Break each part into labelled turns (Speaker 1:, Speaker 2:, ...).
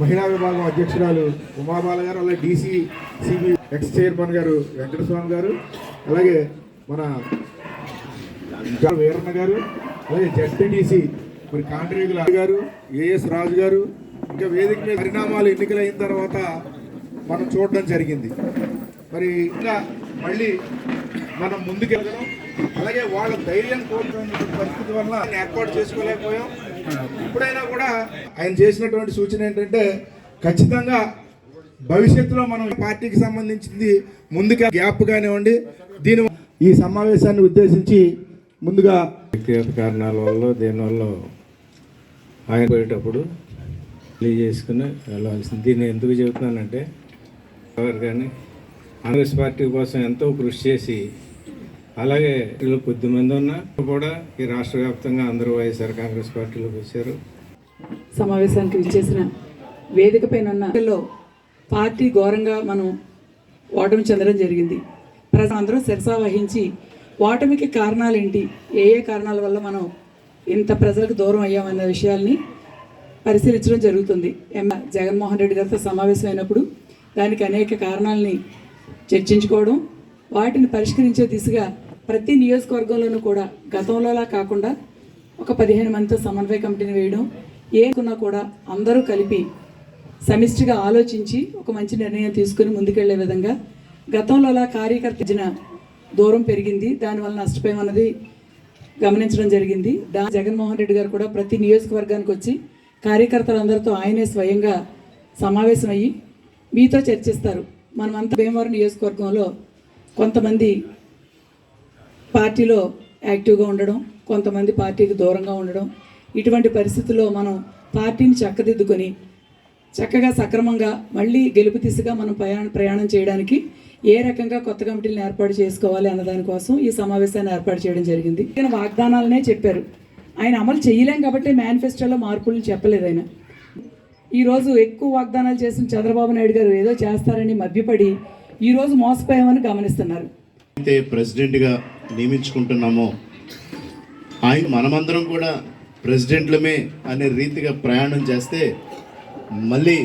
Speaker 1: మహిళా విభాగం అధ్యక్షురాలు ఉమాబాల గారు అలాగే డీసీ సిబి ఎక్స్ చైర్మన్ గారు వెంకటస్వామి గారు అలాగే మన ఇంకా వీరన్న గారు అలాగే జడ్పీటీసీ మరి కాంట్రేగుల గారు ఏఎస్ రాజు గారు ఇంకా వేదిక మీద పరిణామాలు ఎన్నికలైన తర్వాత మనం చూడడం జరిగింది. మరి ఇంకా మళ్ళీ మనం ముందుకెళ్ళడం అలాగే వాళ్ళ ధైర్యం కోల్పోయిన పరిస్థితి వల్ల ఏర్పాటు చేసుకోలేకపోయాం. ఇప్పుడైనా కూడా ఆయన చేసినటువంటి సూచన ఏంటంటే ఖచ్చితంగా భవిష్యత్తులో మనం పార్టీకి సంబంధించింది ముందుగా గ్యాప్ కానివ్వండి దీని ఈ సమావేశాన్ని ఉద్దేశించి ముందుగా
Speaker 2: వ్యక్తిగత కారణాల వల్ల దీనివల్ల ఆయన పోయేటప్పుడు చేసుకుని వెళ్ళాల్సింది. దీన్ని ఎందుకు చెబుతున్నానంటే ఎవరు కానీ కాంగ్రెస్ పార్టీ కోసం ఎంతో కృషి చేసి అలాగే వీళ్ళు కొద్దిమంది ఉన్నా కూడా ఈ రాష్ట్ర వ్యాప్తంగా అందరూ వైఎస్ఆర్ కాంగ్రెస్ పార్టీలోకి వచ్చారు.
Speaker 3: సమావేశానికి విచ్చేసిన వేదిక పైన ఉన్న పార్టీ ఘోరంగా మనం ఓటమి చెందడం జరిగింది. ప్రజలందరూ శిరసా వహించి ఓటమికి కారణాలేంటి? ఏ ఏ కారణాల వల్ల మనం ఇంత ప్రజలకు దూరం అయ్యామన్న విషయాల్ని పరిశీలించడం జరుగుతుంది. ఎం జగన్మోహన్ రెడ్డి గారితో సమావేశం అయినప్పుడు దానికి అనేక కారణాలని చర్చించుకోవడం వాటిని పరిష్కరించే దిశగా ప్రతి నియోజకవర్గంలోనూ కూడా గతంలోలా కాకుండా ఒక పదిహేను మందితో సమన్వయ కమిటీని వేయడం ఏకున్నా కూడా అందరూ కలిపి సమిష్టిగా ఆలోచించి ఒక మంచి నిర్ణయం తీసుకుని ముందుకెళ్ళే విధంగా గతంలో అలా కార్యకర్త దూరం పెరిగింది. దానివల్ల నష్టపోయామన్నది గమనించడం జరిగింది. దా జగన్మోహన్ రెడ్డి గారు కూడా ప్రతి నియోజకవర్గానికి వచ్చి కార్యకర్తలందరితో ఆయనే స్వయంగా సమావేశమయ్యి మీతో చర్చిస్తారు. మనమంతా భీమవరం నియోజకవర్గంలో కొంతమంది పార్టీలో యాక్టివ్గా ఉండడం కొంతమంది పార్టీకి దూరంగా ఉండడం ఇటువంటి పరిస్థితుల్లో మనం పార్టీని చక్కదిద్దుకొని చక్కగా సక్రమంగా మళ్ళీ గెలుపు దిశగా మనం ప్రయాణ ప్రయాణం చేయడానికి ఏ రకంగా కొత్త కమిటీలను ఏర్పాటు చేసుకోవాలి అన్న దానికోసం ఈ సమావేశాన్ని ఏర్పాటు చేయడం జరిగింది. ఈయన వాగ్దానాలనే చెప్పారు. ఆయన అమలు చేయలేం కాబట్టి మేనిఫెస్టోలో మార్పులు చెప్పలేదు ఆయన. ఈరోజు ఎక్కువ వాగ్దానాలు చేసిన చంద్రబాబు నాయుడు గారు ఏదో చేస్తారని మభ్యపడి ఈరోజు మోసపోయామని గమనిస్తున్నారు.
Speaker 4: అయితే ప్రెసిడెంట్గా నియమించుకుంటున్నామో ఆయన మనమందరం కూడా ప్రెసిడెంట్లమే అనే రీతిగా ప్రయాణం చేస్తే మళ్ళీ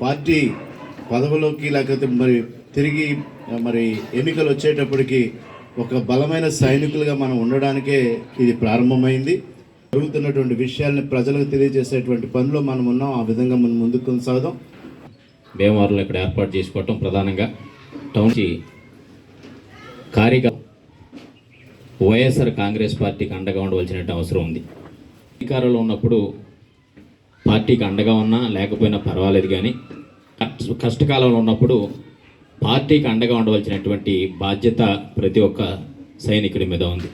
Speaker 4: పార్టీ పదవిలోకి లేకపోతే మరి తిరిగి మరి ఎన్నికలు వచ్చేటప్పటికి ఒక బలమైన సైనికులుగా మనం ఉండడానికే ఇది ప్రారంభమైంది. జరుగుతున్నటువంటి విషయాల్ని ప్రజలకు తెలియజేసేటువంటి పనిలో మనం ఉన్నాం. ఆ విధంగా మనం ముందుకు కొనసాగుదాం.
Speaker 5: భీమవరంలో ఇక్కడ ఏర్పాటు చేసుకోవటం ప్రధానంగా. టౌన్కి కార్యక వైఎస్ఆర్ కాంగ్రెస్ పార్టీకి అండగా ఉండవలసిన అవసరం ఉంది. అధికారంలో ఉన్నప్పుడు పార్టీకి అండగా ఉన్నా లేకపోయినా పర్వాలేదు కానీ కష్టకాలంలో ఉన్నప్పుడు పార్టీకి అండగా ఉండవలసినటువంటి బాధ్యత ప్రతి ఒక్క సైనికుడి మీద ఉంది.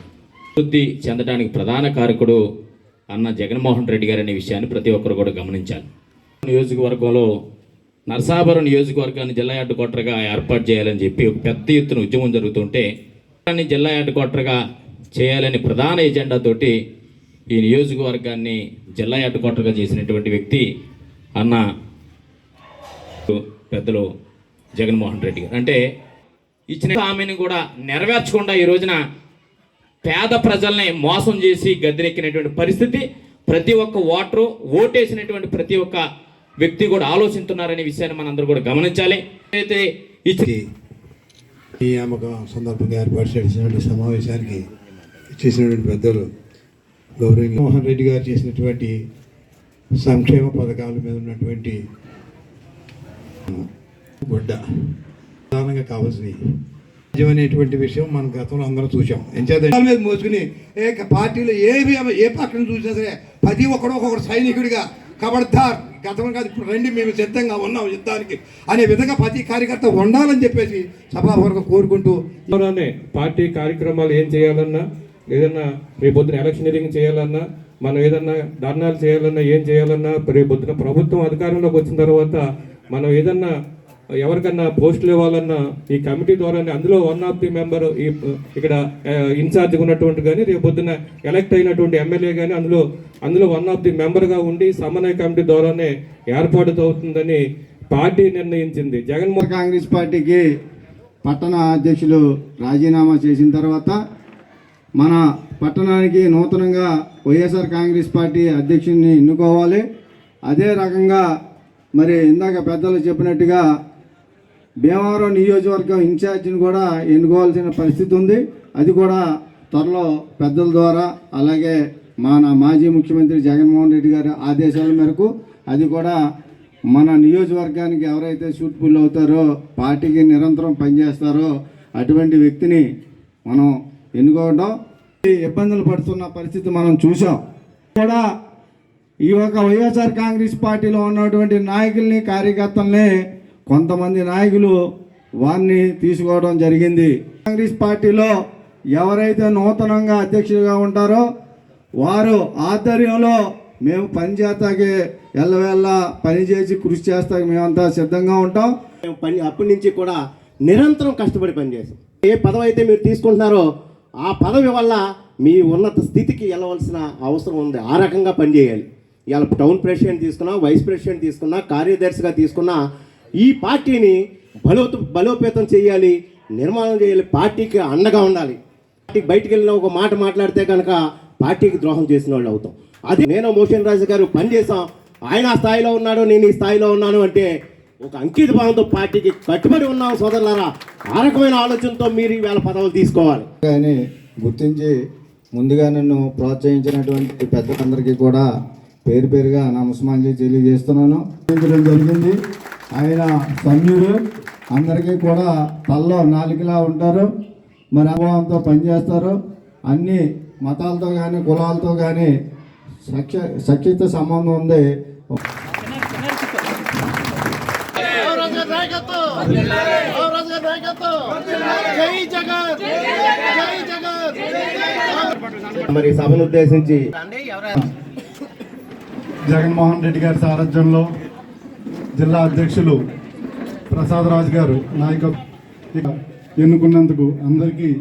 Speaker 5: అభివృద్ధి చెందడానికి ప్రధాన కారకుడు అన్న జగన్మోహన్ రెడ్డి గారు అనే విషయాన్ని ప్రతి ఒక్కరు కూడా గమనించాలి. నియోజకవర్గంలో నర్సాపురం నియోజకవర్గాన్ని జిల్లా హెడ్ ఏర్పాటు చేయాలని చెప్పి ఒక పెద్ద ఎత్తున ఉద్యమం జరుగుతుంటే దాన్ని జిల్లా హెడ్ చేయాలని ప్రధాన ఎజెండాతోటి ఈ నియోజకవర్గాన్ని జిల్లా హెడ్ చేసినటువంటి వ్యక్తి అన్న పెద్దలు జగన్మోహన్ రెడ్డి గారు. అంటే ఇచ్చిన హామీని కూడా నెరవేర్చకుండా ఈ రోజున పేద ప్రజల్ని మోసం చేసి గద్దెనెక్కినటువంటి పరిస్థితి ప్రతి ఒక్క ఓటరు ఓటేసినటువంటి ప్రతి ఒక్క వ్యక్తి కూడా ఆలోచిస్తున్నారనే విషయాన్ని మనందరూ కూడా గమనించాలి. అయితే ఇచ్చి
Speaker 6: ఈ నియామకం సందర్భంగా ఏర్పాటు చేసినటువంటి సమావేశానికి చేసినటువంటి పెద్దలు గౌరవ మోహన్ రెడ్డి గారు చేసినటువంటి సంక్షేమ పథకాల మీద ఉన్నటువంటి గుడ్డ. ప్రధానంగా కావాల్సినవి. అనేటువంటి విషయం మన గతంలో అందరం చూసాం ఎంచేత మీద మోసుకుని ఏ పార్టీలో ఏ ఏ పక్కన చూసినా సరే ప్రతి ఒక్కడు ఒక్కొక్కడు సైనికుడిగా కబడ్దార్ గతం కాదు ఇప్పుడు రండి మేము సిద్ధంగా ఉన్నాం యుద్ధానికి అనే విధంగా ప్రతి కార్యకర్త ఉండాలని చెప్పేసి సభావర్గం కోరుకుంటూ
Speaker 7: పార్టీ కార్యక్రమాలు ఏం చేయాలన్నా ఏదన్నా రేపొద్దున ఎలక్షనీరింగ్ చేయాలన్నా మనం ఏదన్నా ధర్నాలు చేయాలన్నా ఏం చేయాలన్నా రేపొద్దున ప్రభుత్వం అధికారంలోకి వచ్చిన తర్వాత మనం ఏదన్నా ఎవరికన్నా పోస్టులు ఇవ్వాలన్నా ఈ కమిటీ ద్వారానే అందులో వన్ ఆఫ్ ది మెంబర్ ఈ ఇక్కడ ఇన్ఛార్జ్గా ఉన్నటువంటి కానీ రేపు పొద్దున ఎలక్ట్ అయినటువంటి ఎమ్మెల్యే కానీ అందులో అందులో వన్ ఆఫ్ ది మెంబర్గా ఉండి సమన్వయ కమిటీ ద్వారానే ఏర్పాటు అవుతుందని పార్టీ నిర్ణయించింది. జగన్మోహన్
Speaker 8: కాంగ్రెస్ పార్టీకి పట్టణ అధ్యక్షులు రాజీనామా చేసిన తర్వాత మన పట్టణానికి నూతనంగా వైఎస్ఆర్ కాంగ్రెస్ పార్టీ అధ్యక్షుడిని ఎన్నుకోవాలి. అదే రకంగా మరి ఇందాక పెద్దలు చెప్పినట్టుగా భీమవరం నియోజకవర్గం ఇన్ఛార్జిని కూడా ఎన్నుకోవాల్సిన పరిస్థితి ఉంది. అది కూడా త్వరలో పెద్దల ద్వారా అలాగే మన మాజీ ముఖ్యమంత్రి జగన్మోహన్ రెడ్డి గారి ఆదేశాల మేరకు అది కూడా మన నియోజకవర్గానికి ఎవరైతే సూట్బుల్ అవుతారో పార్టీకి నిరంతరం పనిచేస్తారో అటువంటి వ్యక్తిని మనం ఎన్నుకోవడం. ఇబ్బందులు పడుతున్న పరిస్థితి మనం చూసాం కూడా ఈ యొక్క వైఎస్ఆర్ కాంగ్రెస్ పార్టీలో ఉన్నటువంటి నాయకుల్ని కార్యకర్తల్ని కొంతమంది నాయకులు వారిని తీసుకోవడం జరిగింది. కాంగ్రెస్ పార్టీలో ఎవరైతే నూతనంగా అధ్యక్షులుగా ఉంటారో వారు ఆధ్వర్యంలో మేము పనిచేస్తాకి ఎల్లవేళ్ళ పనిచేసి కృషి చేస్తాకి మేమంతా సిద్ధంగా ఉంటాం.
Speaker 9: మేము పని అప్పటి నుంచి కూడా నిరంతరం కష్టపడి పనిచేసాం ఏ పదవి అయితే మీరు తీసుకుంటున్నారో ఆ పదవి వల్ల మీ ఉన్నత స్థితికి వెళ్ళవలసిన అవసరం ఉంది. ఆ రకంగా పనిచేయాలి ఇవాళ టౌన్ ప్రెసిడెంట్ తీసుకున్నా వైస్ ప్రెసిడెంట్ తీసుకున్నా కార్యదర్శిగా తీసుకున్నా ఈ పార్టీని బలో బలోపేతం చేయాలి నిర్మాణం చేయాలి పార్టీకి అండగా ఉండాలి. పార్టీకి బయటికి వెళ్ళిన ఒక మాట మాట్లాడితే కనుక పార్టీకి ద్రోహం చేసిన వాళ్ళు అవుతాం. అది నేను మోషన్ రాజు గారు పనిచేసాం ఆయన ఆ స్థాయిలో ఉన్నాడు నేను ఈ స్థాయిలో ఉన్నాను అంటే ఒక అంకిత భావంతో పార్టీకి కట్టుబడి ఉన్నాం సోదరులారా. ఆ రకమైన ఆలోచనతో మీరు ఈవేళ పదవులు తీసుకోవాలి.
Speaker 8: కానీ గుర్తించి ముందుగా నన్ను ప్రోత్సహించినటువంటి పెద్దలందరికీ కూడా పేరు పేరుగా నమస్మాంజలి తెలియజేస్తున్నాను. జరిగింది ఆయన సమ్యుడు అందరికీ కూడా తల్లో నాలుగులా ఉంటారు. మరి అనుభవంతో పనిచేస్తారు. అన్ని మతాలతో కానీ కులాలతో కానీ సఖ్య సఖ్యత సంబంధం ఉంది.
Speaker 9: మరి సభను ఉద్దేశించి
Speaker 6: జగన్మోహన్ రెడ్డి గారి సారథ్యంలో జిల్లా అధ్యక్షులు ప్రసాదరాజు గారు నాయకత్వం ఎన్నుకున్నందుకు అందరికీ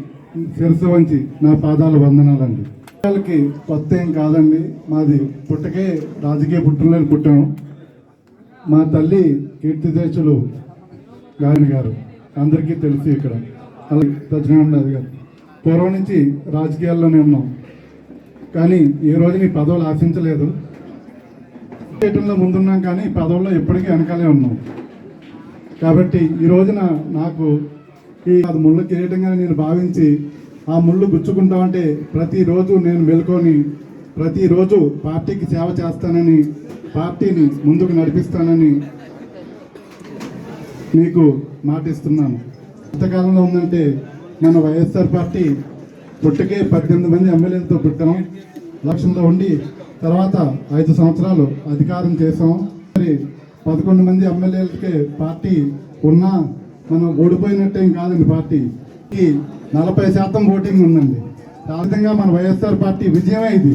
Speaker 6: శిరస్సు వంచి నా పాదాలు వందనాలండి. పిల్లలకి కొత్త ఏం కాదండి. మాది పుట్టకే రాజకీయ పుట్టినలేని పుట్టాను మా తల్లి కీర్తిదేశులు గారిని గారు. అందరికీ తెలుసు ఇక్కడ. అలాగే సత్యనారాయణ గారు. పూర్వం నుంచి రాజకీయాల్లోనే ఉన్నాం. కానీ ఈ రోజు నీ పదవులు ఆశించలేదు. చేయటంలో ముందున్నాం కానీ పదవుల్లో ఎప్పటికీ వెనకాలే ఉన్నాం. కాబట్టి ఈ రోజున నాకు ఈ అది ముళ్ళు కిరీటంగా నేను భావించి ఆ ముళ్ళు గుచ్చుకుంటామంటే ప్రతిరోజు నేను మెలుకొని ప్రతిరోజు పార్టీకి సేవ చేస్తానని పార్టీని ముందుకు నడిపిస్తానని మీకు మాటిస్తున్నాను. ఎంతకాలంలో ఉందంటే మన వైఎస్ఆర్ పార్టీ పుట్టుకే పద్దెనిమిది మంది ఎమ్మెల్యేలతో పుట్టాం. లక్షల్లో ఉండి తర్వాత ఐదు సంవత్సరాలు అధికారం చేసాం మరి పదకొండు మంది ఎమ్మెల్యేలకే పార్టీ ఉన్నా మనం ఓడిపోయినట్టేం కాదండి పార్టీ. నలభై శాతం ఓటింగ్ ఉందండి. ఆ విధంగా మన వైఎస్ఆర్ పార్టీ విజయమే ఇది.